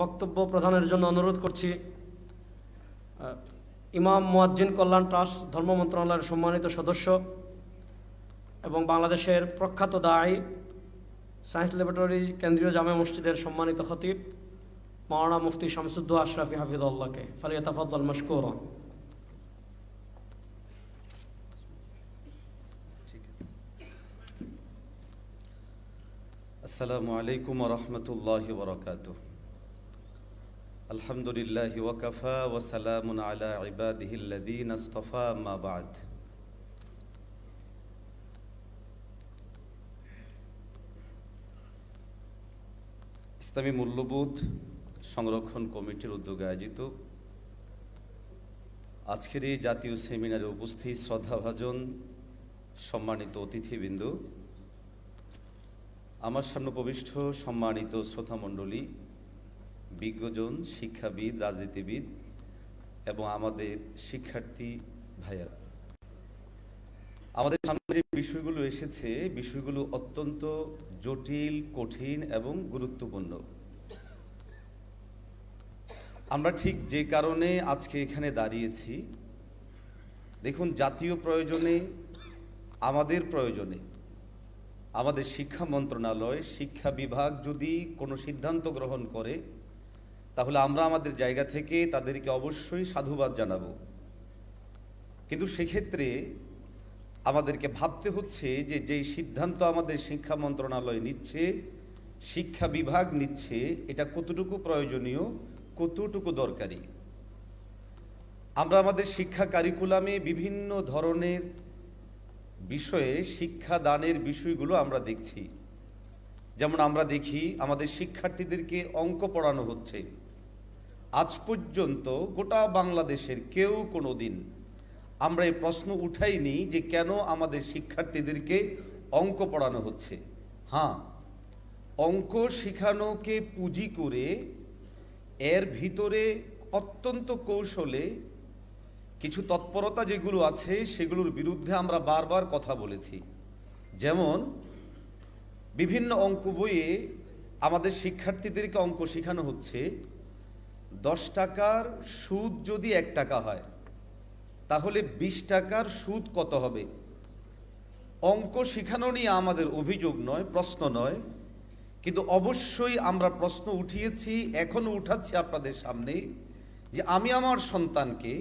বক্তব্য প্রদানের জন্য অনুরোধ করছি ইমাম মুয়াজ্জিন কল্যাণ ট্রাস্ট ধর্ম মন্ত্রণালয়ের সম্মানিত সদস্য এবং বাংলাদেশের প্রখ্যাত দায়ী সায়েন্স ল্যাবরেটরি কেন্দ্রীয় জামে মসজিদের সম্মানিত খতিব মাওলানা মুফতি শামসুদ্দো আশরাফি হাফিদুল্লাহকে ফালিয়া তাফাদ্দাল মশকুর। আসসালামু আলাইকুম রহমতুল্লাহ আলহামদুলিল্লাহ ওয়াকাফা ওয়াসালামুন আলা ইবাদিহিল্লাযীনা ইসতাফা মা বাদ। ইসলামী মূল্যবোধ সংরক্ষণ কমিটির উদ্যোগে আয়োজিত আজকের এই জাতীয় সেমিনারে উপস্থিত শ্রদ্ধাভাজন সম্মানিত অতিথিবৃন্দ। আমার সামনে প্রবিষ্ট সম্মানিত শ্রোতামণ্ডলী বিজ্ঞজন, শিক্ষাবিদ, রাজনীতিবিদ এবং আমাদের শিক্ষার্থী ভাইয়ারা। আমাদের সামনে যে বিষয়গুলো এসেছে, বিষয়গুলো অত্যন্ত জটিল, কঠিন এবং গুরুত্বপূর্ণ। আমরা ঠিক যে কারণে আজকে এখানে দাঁড়িয়েছি, দেখুন, জাতীয় প্রয়োজনে, আমাদের প্রয়োজনে, আমাদের শিক্ষা মন্ত্রণালয়, শিক্ষা বিভাগ যদি কোনো সিদ্ধান্ত গ্রহণ করে তাহলে আমরা আমাদের জায়গা থেকে তাদেরকে অবশ্যই সাধুবাদ জানাব। কিন্তু সেক্ষেত্রে আমাদেরকে ভাবতে হচ্ছে যে যেই সিদ্ধান্ত আমাদের শিক্ষা মন্ত্রণালয় নিচ্ছে, শিক্ষা বিভাগ নিচ্ছে, এটা কতটুকু প্রয়োজনীয়, কতটুকু দরকারি? আমরা আমাদের শিক্ষা কারিকুলামে বিভিন্ন ধরনের বিষয়ে শিক্ষা দানের বিষয়গুলো আমরা দেখছি। যেমন আমরা দেখি আমাদের শিক্ষার্থীদেরকে অঙ্ক পড়ানো হচ্ছে। আজ পর্যন্ত গোটা বাংলাদেশের কেউ কোনো দিন আমরা এই প্রশ্ন উঠাইনি যে কেন আমাদের শিক্ষার্থীদেরকে অঙ্ক পড়ানো হচ্ছে। হ্যাঁ অঙ্ক শেখানোকে পুঁজি করে এর ভিতরে অত্যন্ত কৌশলে কিছু তৎপরতা যেগুলো আছে সেগুলোর বিরুদ্ধে আমরা বারবার কথা বলেছি। যেমন, বিভিন্ন অঙ্ক বইয়ে আমাদের শিক্ষার্থীদেরকে অঙ্ক শেখানো হচ্ছে। দশ টাকার সুদ যদি এক টাকা হয়, তাহলে বিশ টাকার সুদ কত হবে? অঙ্ক শেখানো নিয়ে আমাদের অভিযোগ নয়, প্রশ্ন নয়। কিন্তু অবশ্যই আমরা প্রশ্ন উঠিয়েছি এখনও উঠাচ্ছি আপনাদের সামনে যে আমি আমার সন্তানকে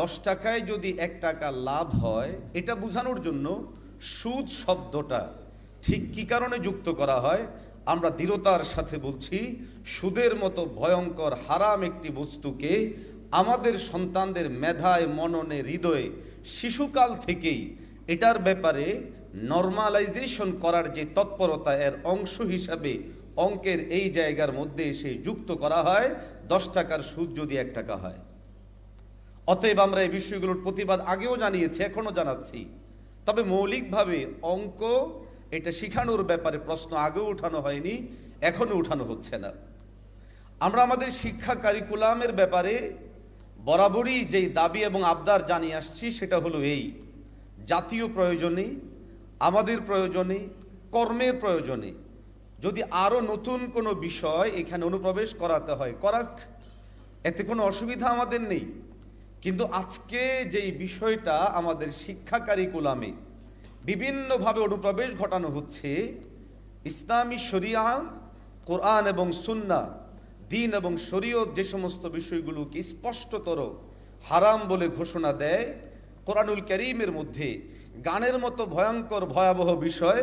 দশ টাকায় যদি এক টাকা লাভ হয়, এটা বোঝানোর জন্য সুদ শব্দটা ঠিক কি কারণে যুক্ত করা হয় আমরা দৃঢ়তার সাথে বলছি, সুদের মতো ভয়ঙ্কর, হারাম একটি বস্তুকে আমাদের সন্তানদের মেধায়, মননে, হৃদয়ে শিশুকাল থেকেই এটার ব্যাপারে নর্মালাইজেশন করার যে তৎপরতা এর অংশ হিসাবে অঙ্কের এই জায়গার মধ্যে এসে যুক্ত করা হয়, দশ টাকার সুদ যদি এক টাকা হয়। অতএব আমরা এই বিষয়গুলোর প্রতিবাদ আগেও জানিয়েছি এখনও জানাচ্ছি। তবে মৌলিকভাবে অঙ্ক এটা শিখানোর ব্যাপারে প্রশ্ন আগেও উঠানো হয়নি এখনও উঠানো হচ্ছে না। আমরা আমাদের শিক্ষা কারিকুলামের ব্যাপারে বরাবরই যেই দাবি এবং আবদার জানিয়ে আসছি, সেটা হলো এই। জাতীয় প্রয়োজনে, আমাদের প্রয়োজনে, কর্মের প্রয়োজনে। যদি আরও নতুন কোনো বিষয় এখানে অনুপ্রবেশ করাতে হয়, করাক, এতে কোনো অসুবিধা আমাদের নেই। কিন্তু আজকে যেই বিষয়টা আমাদের শিক্ষা কারিকুলামে বিভিন্নভাবে অনুপ্রবেশ ঘটানো হচ্ছে। ইসলামী শরিয়া, কোরআন এবং সুন্না, দিন এবং শরীয়ত যে সমস্ত বিষয়গুলোকে স্পষ্টতর হারাম বলে ঘোষণা দেয়, কোরআনুল করিমের মধ্যে গানের মতো ভয়ঙ্কর ভয়াবহ বিষয়,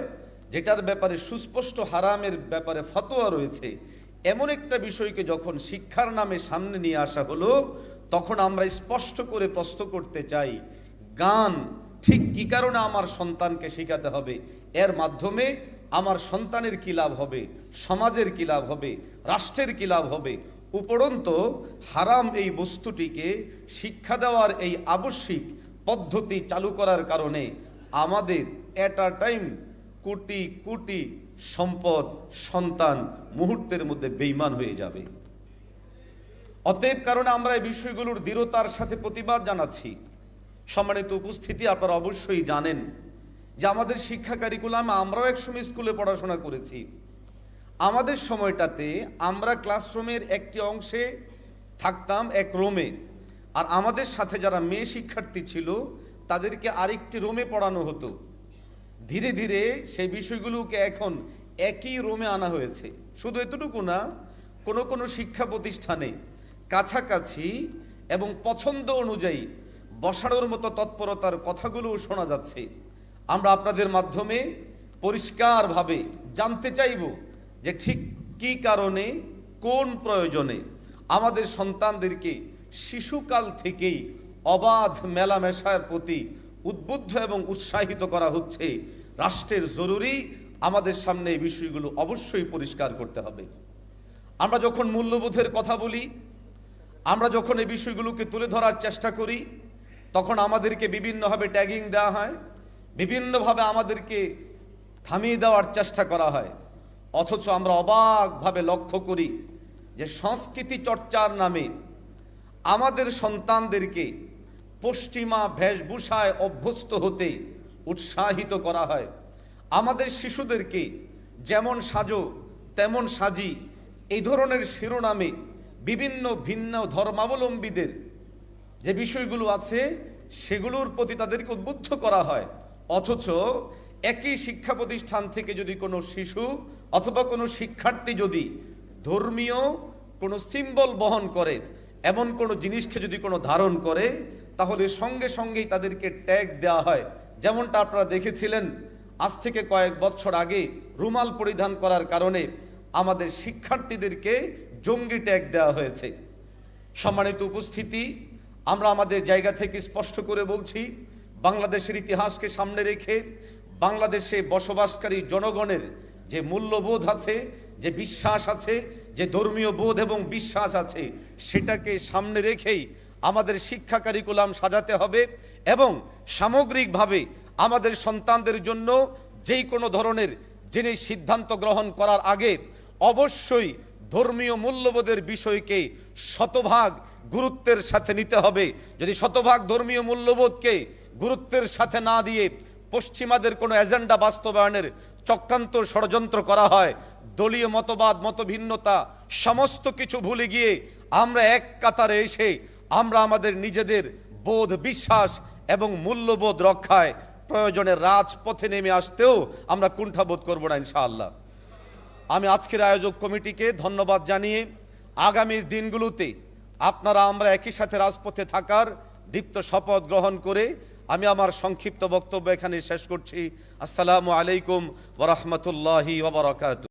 যেটার ব্যাপারে সুস্পষ্ট হারামের ব্যাপারে ফতোয়া রয়েছে, এমন একটা বিষয়কে যখন শিক্ষার নামে সামনে নিয়ে আসা হলো, তখন আমরা স্পষ্ট করে প্রশ্ন করতে চাই, গান ঠিক কি কারণে আমার সন্তানকে শেখাতে হবে? এর মাধ্যমে আমার সন্তানের কি লাভ হবে? সমাজের কি লাভ হবে? রাষ্ট্রের কি লাভ হবে? উপরন্ত হারাম এই বস্তুটিকে শিক্ষা দেওয়ার এই আবশ্যিক পদ্ধতি চালু করার কারণে আমাদের এট আ টাইম কোটি কোটি সম্পদ, সন্তান মুহূর্তের মধ্যে বেইমান হয়ে যাবে। অতএব কারণে আমরা এই বিষয়গুলোর দৃঢ়তার সাথে প্রতিবাদ জানাচ্ছি। সম্মানিত উপস্থিতি, আপনারা অবশ্যই জানেন যে আমাদের শিক্ষা কারিকুলামে আমরাও একসময় স্কুলে পড়াশোনা করেছি। আমাদের সময়টাতে আমরা ক্লাসরুমের একটি অংশে থাকতাম, এক রোমে আর আমাদের সাথে যারা মেয়ে শিক্ষার্থী ছিল, তাদেরকে আরেকটি রোমে পড়ানো হতো। ধীরে ধীরে সেই বিষয়গুলোকে এখন একই রোমে আনা হয়েছে। শুধু এতটুকু না, কোনো কোনো শিক্ষা প্রতিষ্ঠানে কাছাকাছি এবং পছন্দ অনুযায়ী বসানোর মতো তৎপরতার কথাগুলোও শোনা যাচ্ছে। আমরা আপনাদের মাধ্যমে পরিষ্কারভাবে জানতে চাইব যে ঠিক কী কারণে, কোন প্রয়োজনে আমাদের সন্তানদেরকে শিশুকাল থেকেই অবাধ মেলামেশার প্রতি উদ্বুদ্ধ এবং উৎসাহিত করা হচ্ছে। রাষ্ট্রের জরুরি আমাদের সামনে এই বিষয়গুলো অবশ্যই পরিষ্কার করতে হবে। আমরা যখন মূল্যবোধের কথা বলি, আমরা যখন এই বিষয়গুলোকে তুলে ধরার চেষ্টা করি তখন আমাদেরকে বিভিন্নভাবে ট্যাগিং দেওয়া হয়, বিভিন্নভাবে আমাদেরকে থামিয়ে দেওয়ার চেষ্টা করা হয়। অথচ আমরা অবাকভাবে লক্ষ্য করি যে সংস্কৃতি চর্চার নামে আমাদের সন্তানদেরকে পশ্চিমা বেশভূষায় অভ্যস্ত হতে উৎসাহিত করা হয়। আমাদের শিশুদেরকে যেমন সাজো, তেমন সাজি, এই ধরনের শিরোনামে বিভিন্ন ভিন্ন ধর্মাবলম্বীদের যে বিষয়গুলো আছে, সেগুলোর প্রতি তাদেরকে উদ্বুদ্ধ করা হয়। অথচ একই শিক্ষা প্রতিষ্ঠান থেকে যদি কোনো শিশু অথবা কোনো শিক্ষার্থী যদি ধর্মীয় কোনো সিম্বল বহন করে, এমন কোনো জিনিসকে যদি কোনো ধারণ করে, তাহলে সঙ্গে সঙ্গেই তাদেরকে ট্যাগ দেওয়া হয়। যেমনটা আপনারা দেখেছিলেন, আজ থেকে কয়েক বছর আগে রুমাল পরিধান করার কারণে আমাদের শিক্ষার্থীদেরকে জঙ্গি ট্যাগ দেওয়া হয়েছে। সম্মানিত উপস্থিতি আমরা আমাদের জায়গা থেকে স্পষ্ট করে বলছি, বাংলাদেশের ইতিহাসকে সামনে রেখে বাংলাদেশে বসবাসকারী জনগণের যে মূল্যবোধ আছে, যে বিশ্বাস আছে, যে ধর্মীয় বোধ এবং বিশ্বাস আছে, সেটাকে সামনে রেখেই আমাদের শিক্ষা কারিকুলাম সাজাতে হবে এবং সামগ্রিকভাবে আমাদের সন্তানদের জন্য যেই কোনো ধরনের যিনি সিদ্ধান্ত গ্রহণ করার আগে অবশ্যই ধর্মীয় মূল্যবোধের বিষয়কে শতভাগ গুরুত্বের সাথে নিতে হবে। যদি শতভাগ ধর্মীয় মূল্যবোধকে গুরুত্বের সাথে না দিয়ে পশ্চিমাদের কোনো এজেন্ডা বাস্তবায়নের চক্রান্ত ষড়যন্ত্র করা হয়, দলীয় মতবাদ, মতভিন্নতা, সমস্ত কিছু ভুলে গিয়ে আমরা এক কাতারে এসে আমরা আমাদের নিজেদের বোধ, বিশ্বাস এবং মূল্যবোধ রক্ষায় প্রয়োজনে রাজপথে নেমে আসতেও আমরা কুণ্ঠাবোধ করব না ইনশাআল্লাহ। আমি আজকের আয়োজক কমিটিকে ধন্যবাদ জানিয়ে আগামীর দিনগুলোতে আপনারা আমরা একই সাথে রাজপথে থাকার দীপ্ত শপথ গ্রহণ করে আমি আমার সংক্ষিপ্ত বক্তব্য এখানে শেষ করছি। আসসালামু আলাইকুম ওরহমতুল্লাহি ওবরাকাত